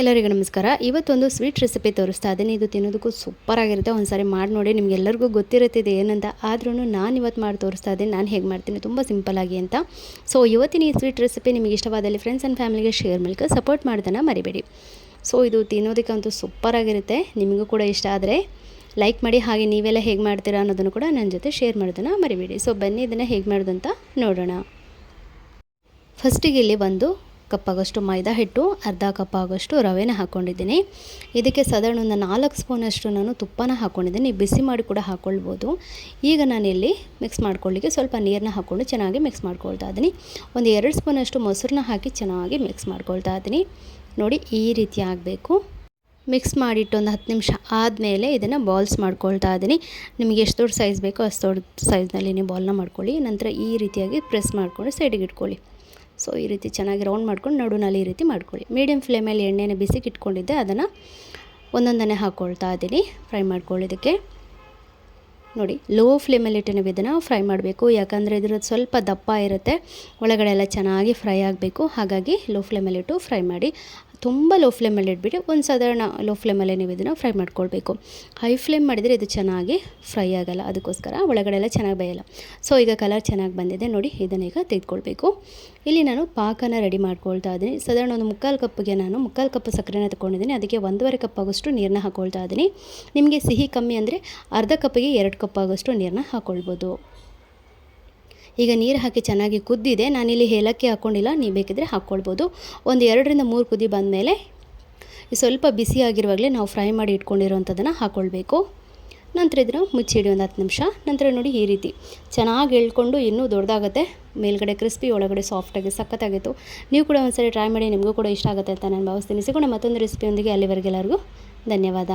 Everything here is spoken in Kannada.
ಎಲ್ಲರಿಗೂ ನಮಸ್ಕಾರ. ಇವತ್ತೊಂದು ಸ್ವೀಟ್ ರೆಸಿಪಿ ತೋರಿಸ್ತಾ ಇದ್ದೀನಿ. ಇದು ತಿನ್ನೋದಕ್ಕೂ ಸೂಪರ್ ಆಗಿರುತ್ತೆ. ಸಾರಿ ಮಾಡಿ ನೋಡಿ ನಿಮಗೆಲ್ಲರಿಗೂ ಗೊತ್ತಿರುತ್ತೆ ಇದು ಏನಂತ. ಆದ್ರೂ ನಾನು ಇವತ್ತು ಮಾಡಿ ತೋರಿಸ್ತಾ ಇದ್ದೀನಿ. ನಾನು ಹೇಗೆ ಮಾಡ್ತೀನಿ? ತುಂಬ ಆಗಿ ಅಂತ. ಸೊ ಇವತ್ತಿನ ಈ ಸ್ವೀಟ್ ರೆಸಿಪಿ ನಿಮಗೆ ಇಷ್ಟವಾದಲ್ಲಿ ಫ್ರೆಂಡ್ಸ್ ಆ್ಯಂಡ್ ಫ್ಯಾಮಿಲಿಗೆ ಶೇರ್ ಮೂಲಕ ಸಪೋರ್ಟ್ ಮಾಡೋದನ್ನು ಮರಿಬೇಡಿ. ಸೊ ಇದು ತಿನ್ನೋದಕ್ಕಂತೂ ಸೂಪರ್ ಆಗಿರುತ್ತೆ. ನಿಮಗೂ ಕೂಡ ಇಷ್ಟ ಆದರೆ ಲೈಕ್ ಮಾಡಿ, ಹಾಗೆ ನೀವೆಲ್ಲ ಹೇಗೆ ಮಾಡ್ತೀರಾ ಅನ್ನೋದನ್ನು ಕೂಡ ನನ್ನ ಜೊತೆ ಶೇರ್ ಮಾಡೋದನ್ನು ಮರಿಬೇಡಿ. ಸೊ ಬನ್ನಿ, ಇದನ್ನು ಹೇಗೆ ಮಾಡೋದು ಅಂತ ನೋಡೋಣ ಫಸ್ಟಿಗೆ ಇಲ್ಲಿ ಒಂದು ಕಪ್ ಆಗೋಷ್ಟು ಮೈದಾ ಹಿಟ್ಟು, ಅರ್ಧ ಕಪ್ ಆಗೋಷ್ಟು ರವೆನ ಹಾಕ್ಕೊಂಡಿದ್ದೀನಿ ಇದಕ್ಕೆ ಸಾಧಾರಣ ಒಂದು ನಾಲ್ಕು ಸ್ಪೂನಷ್ಟು ನಾನು ತುಪ್ಪನ ಹಾಕ್ಕೊಂಡಿದ್ದೀನಿ ಬಿಸಿ ಮಾಡಿ ಕೂಡ ಹಾಕ್ಕೊಳ್ಬೋದು ಈಗ ನಾನಿಲ್ಲಿ ಮಿಕ್ಸ್ ಮಾಡ್ಕೊಳ್ಳಿಕ್ಕೆ ಸ್ವಲ್ಪ ನೀರನ್ನ ಹಾಕ್ಕೊಂಡು ಚೆನ್ನಾಗಿ ಮಿಕ್ಸ್ ಮಾಡ್ಕೊಳ್ತಾ ಇದ್ದೀನಿ. ಒಂದು ಎರಡು ಸ್ಪೂನಷ್ಟು ಮೊಸರನ್ನ ಹಾಕಿ ಚೆನ್ನಾಗಿ ಮಿಕ್ಸ್ ಮಾಡ್ಕೊಳ್ತಾ ಇದ್ದೀನಿ. ನೋಡಿ, ಈ ರೀತಿ ಆಗಬೇಕು. ಮಿಕ್ಸ್ ಮಾಡಿಟ್ಟು ಒಂದು ಹತ್ತು ನಿಮಿಷ ಆದಮೇಲೆ ಇದನ್ನು ಬಾಲ್ಸ್ ಮಾಡ್ಕೊಳ್ತಾ ಇದ್ದೀನಿ. ನಿಮಗೆ ಎಷ್ಟು ದೊಡ್ಡ ಸೈಜ್ ಬೇಕೋ ಅಷ್ಟು ದೊಡ್ಡ ಸೈಜ್ನಲ್ಲಿ ನೀವು ಬಾಲ್ನ ಮಾಡ್ಕೊಳ್ಳಿ. ನಂತರ ಈ ರೀತಿಯಾಗಿ ಪ್ರೆಸ್ ಮಾಡಿಕೊಂಡು ಸೈಡಿಗೆ ಇಟ್ಕೊಳ್ಳಿ. ಸೊ ಈ ರೀತಿ ಚೆನ್ನಾಗಿ ರೌಂಡ್ ಮಾಡ್ಕೊಂಡು ನಡುನಲ್ಲಿ ಈ ರೀತಿ ಮಾಡ್ಕೊಳ್ಳಿ. ಮೀಡಿಯಮ್ ಫ್ಲೇಮಲ್ಲಿ ಎಣ್ಣೆನ ಬಿಸಿಗೆ ಇಟ್ಕೊಂಡಿದ್ದೆ ಅದನ್ನು ಒಂದೊಂದನ್ನೇ ಹಾಕ್ಕೊಳ್ತಾ ಇದ್ದೀನಿ. ಫ್ರೈ ಮಾಡ್ಕೊಳ್ಳೋದಕ್ಕೆ ನೋಡಿ ಲೋ ಫ್ಲೇಮಲ್ಲಿ ಇಟ್ಟು ನೀವು ಇದನ್ನು ಫ್ರೈ ಮಾಡಬೇಕು. ಯಾಕಂದರೆ ಇದ್ರದ್ದು ಸ್ವಲ್ಪ ದಪ್ಪ ಇರುತ್ತೆ. ಒಳಗಡೆ ಎಲ್ಲ ಚೆನ್ನಾಗಿ ಫ್ರೈ ಆಗಬೇಕು. ಹಾಗಾಗಿ ಲೋ ಫ್ಲೇಮಲ್ಲಿಟ್ಟು ಫ್ರೈ ಮಾಡಿ. ತುಂಬ ಲೋ ಫ್ಲೇಮಲ್ಲಿ ಇಟ್ಬಿಟ್ಟು ಒಂದು ಸಾಧಾರಣ ಲೋ ಫ್ಲೇಮಲ್ಲೇ ನೀವು ಇದನ್ನು ಫ್ರೈ ಮಾಡ್ಕೊಳ್ಬೇಕು. ಹೈ ಫ್ಲೇಮ್ ಮಾಡಿದರೆ ಇದು ಚೆನ್ನಾಗಿ ಫ್ರೈ ಆಗೋಲ್ಲ, ಅದಕ್ಕೋಸ್ಕರ ಒಳಗಡೆ ಚೆನ್ನಾಗಿ ಬೇಯಲ್ಲ. ಸೊ ಈಗ ಕಲರ್ ಚೆನ್ನಾಗಿ ಬಂದಿದೆ ನೋಡಿ, ಇದನ್ನ ಈಗ ತೆಗೆದುಕೊಳ್ಬೇಕು. ಇಲ್ಲಿ ನಾನು ಪಾಕನ ರೆಡಿ ಮಾಡ್ಕೊಳ್ತಾ ಇದ್ದೀನಿ. ಸಾಧಾರಣ ಒಂದು ಮುಕ್ಕಾಲು ಕಪ್ಪಿಗೆ ನಾನು ಮುಕ್ಕಾಲು ಕಪ್ ಸಕ್ಕರೆನ ತೊಗೊಂಡಿದ್ದೀನಿ. ಅದಕ್ಕೆ ಒಂದೂವರೆ ಕಪ್ ಆಗೋಷ್ಟು ನೀರನ್ನ ಹಾಕ್ಕೊಳ್ತಾ ಇದ್ದೀನಿ. ನಿಮಗೆ ಸಿಹಿ ಕಮ್ಮಿ ಅಂದರೆ ಅರ್ಧ ಕಪ್ಪಿಗೆ ಎರಡು ಕಪ್ ಆಗೋಷ್ಟು ನೀರನ್ನ ಹಾಕ್ಕೊಳ್ಬೋದು ಈಗ ನೀರು ಹಾಕಿ ಚೆನ್ನಾಗಿ ಕುದ್ದಿದೆ. ನಾನಿಲ್ಲಿ ಏಲಕ್ಕಿ ಹಾಕ್ಕೊಂಡಿಲ್ಲ ನೀವು ಬೇಕಿದ್ರೆ ಹಾಕ್ಕೊಳ್ಬೋದು ಒಂದು ಎರಡರಿಂದ ಮೂರು ಕುದಿ ಬಂದಮೇಲೆ ಸ್ವಲ್ಪ ಬಿಸಿ ಆಗಿರುವಾಗಲೇ ನಾವು ಫ್ರೈ ಮಾಡಿ ಇಟ್ಕೊಂಡಿರೋವಂಥದ್ದನ್ನು ಹಾಕ್ಕೊಳ್ಬೇಕು ನಂತರ ಇದನ್ನು ಮುಚ್ಚಿಡಿ ಒಂದು ಹತ್ತು ನಿಮಿಷ. ನಂತರ ನೋಡಿ ಈ ರೀತಿ ಚೆನ್ನಾಗಿ ಎಳ್ಕೊಂಡು ಇನ್ನೂ ದೊಡ್ಡದಾಗುತ್ತೆ ಮೇಲ್ಗಡೆ ಕ್ರಿಸ್ಪಿ, ಒಳಗಡೆ ಸಾಫ್ಟಾಗಿ ಸಖತ್ತಾಗಿತ್ತು. ನೀವು ಕೂಡ ಒಂದ್ಸರಿ ಟ್ರೈ ಮಾಡಿ. ನಿಮಗೂ ಕೂಡ ಇಷ್ಟ ಆಗುತ್ತೆ ಅಂತ ನಾನು ಭಾವಿಸ್ತೀನಿ. ಸಿಗೋಣ ಮತ್ತೊಂದು ರೆಸಿಪಿಯೊಂದಿಗೆ. ಅಲ್ಲಿವರೆಗೆಲ್ಲರಿಗೂ ಧನ್ಯವಾದ.